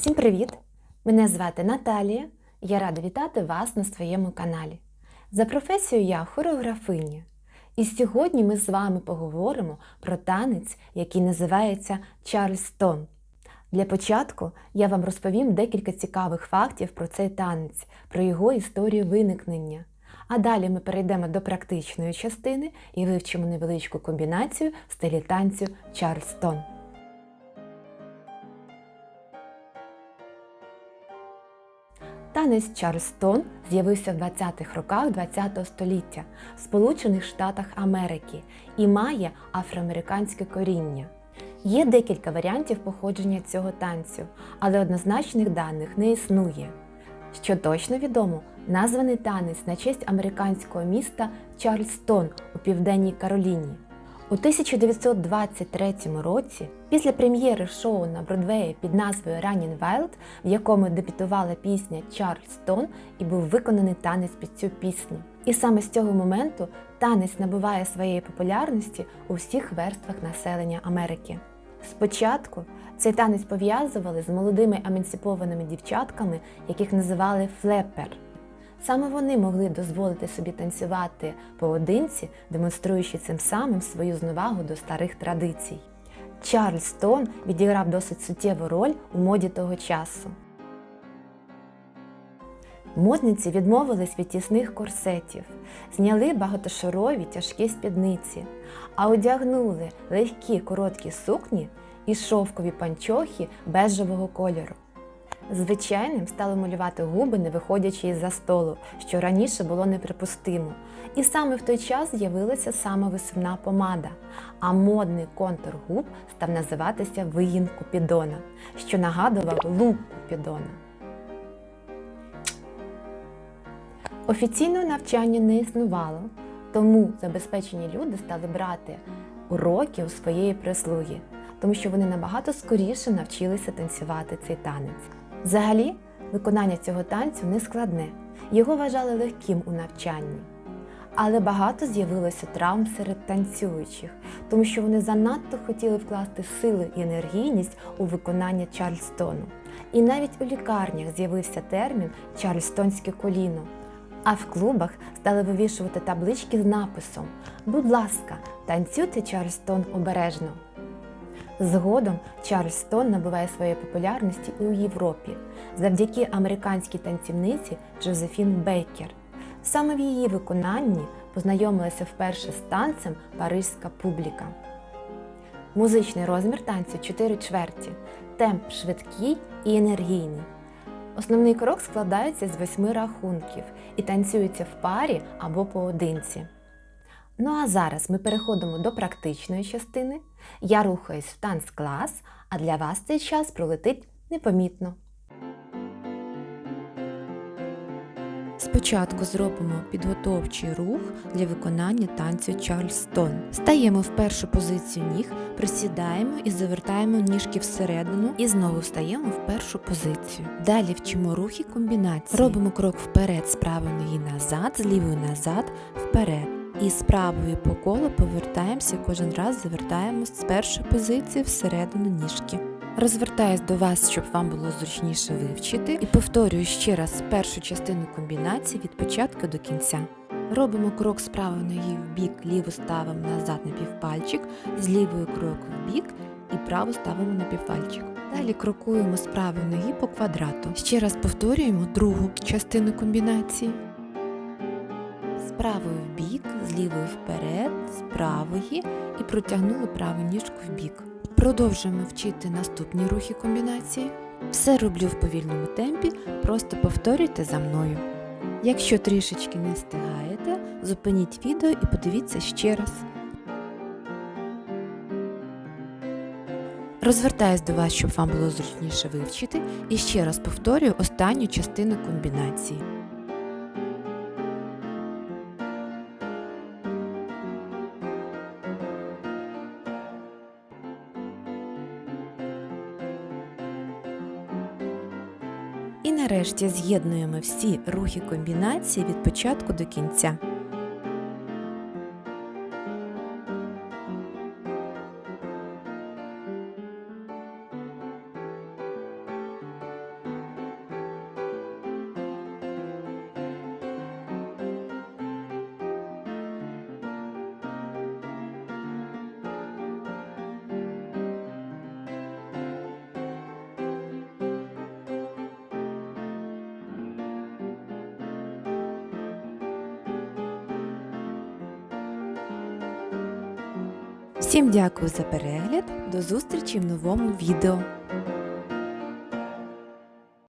Всім привіт! Мене звати Наталія. Я рада вітати вас на своєму каналі. За професією я хореографиня. І сьогодні ми з вами поговоримо про танець, який називається Чарльстон. Для початку я вам розповім декілька цікавих фактів про цей танець, про його історію виникнення. А далі ми перейдемо до практичної частини і вивчимо невеличку комбінацію в стилі танцю Чарльстон. Танець Чарльстон з'явився в 20-х роках ХХ століття в Сполучених Штатах Америки і має афроамериканське коріння. Є декілька варіантів походження цього танцю, але однозначних даних не існує. Що точно відомо, названий танець на честь американського міста Чарльстон у Південній Кароліні. У 1923 році, після прем'єри шоу на Бродвеї під назвою Running Wild, в якому дебютувала пісня Чарльстон і був виконаний танець під цю пісню. І саме з цього моменту танець набуває своєї популярності у всіх верствах населення Америки. Спочатку цей танець пов'язували з молодими емансипованими дівчатками, яких називали флепер. Саме вони могли дозволити собі танцювати поодинці, демонструючи цим самим свою зневагу до старих традицій. Чарльстон відіграв досить суттєву роль у моді того часу. Модниці відмовились від тісних корсетів, зняли багатошарові тяжкі спідниці, а одягнули легкі короткі сукні і шовкові панчохи бежевого кольору. Звичайним стало малювати губи, не виходячи із за столу, що раніше було неприпустимо. І саме в той час з'явилася саме висувна помада, а модний контур губ став називатися виїн Купідона, що нагадував лук Купідона. Офіційного навчання не існувало, тому забезпечені люди стали брати уроки у своєї прислуги, тому що вони набагато скоріше навчилися танцювати цей танець. Взагалі, виконання цього танцю не складне, його вважали легким у навчанні. Але багато з'явилося травм серед танцюючих, тому що вони занадто хотіли вкласти сили і енергійність у виконання Чарльстону. І навіть у лікарнях з'явився термін Чарльстонське коліно. А в клубах стали вивішувати таблички з написом Будь ласка, танцюйте Чарльстон обережно. Згодом Чарльстон набуває своєї популярності у Європі завдяки американській танцівниці Джозефін Бейкер. Саме в її виконанні познайомилася вперше з танцем парижська публіка. Музичний розмір танцю 4 чверті, темп швидкий і енергійний. Основний крок складається з восьми рахунків і танцюється в парі або поодинці. Ну а зараз ми переходимо до практичної частини. Я рухаюсь в танцклас, а для вас цей час пролетить непомітно. Спочатку зробимо підготовчий рух для виконання танцю Чарльстон. Стаємо в першу позицію ніг, присідаємо і завертаємо ніжки всередину і знову встаємо в першу позицію. Далі вчимо рухи комбінації. Робимо крок вперед з правої ноги назад, з лівої назад, вперед. І з правої по колу повертаємося, кожен раз завертаємо з першої позиції всередину ніжки. Розвертаюсь до вас, щоб вам було зручніше вивчити, і повторюю ще раз першу частину комбінації від початку до кінця. Робимо крок з правої ноги в бік, ліву ставимо назад на півпальчик, з лівої крок в бік і праву ставимо на півпальчик. Далі крокуємо з правої ноги по квадрату. Ще раз повторюємо другу частину комбінації. З правої в бік, з лівої вперед, з правої і протягнули праву ніжку в бік. Продовжуємо вчити наступні рухи комбінації. Все роблю в повільному темпі, просто повторюйте за мною. Якщо трішечки не встигаєте, зупиніть відео і подивіться ще раз. Розвертаюсь до вас, щоб вам було зручніше вивчити, і ще раз повторюю останню частину комбінації. І нарешті з'єднуємо всі рухи комбінації від початку до кінця. Всім дякую за перегляд. До зустрічі в новому відео.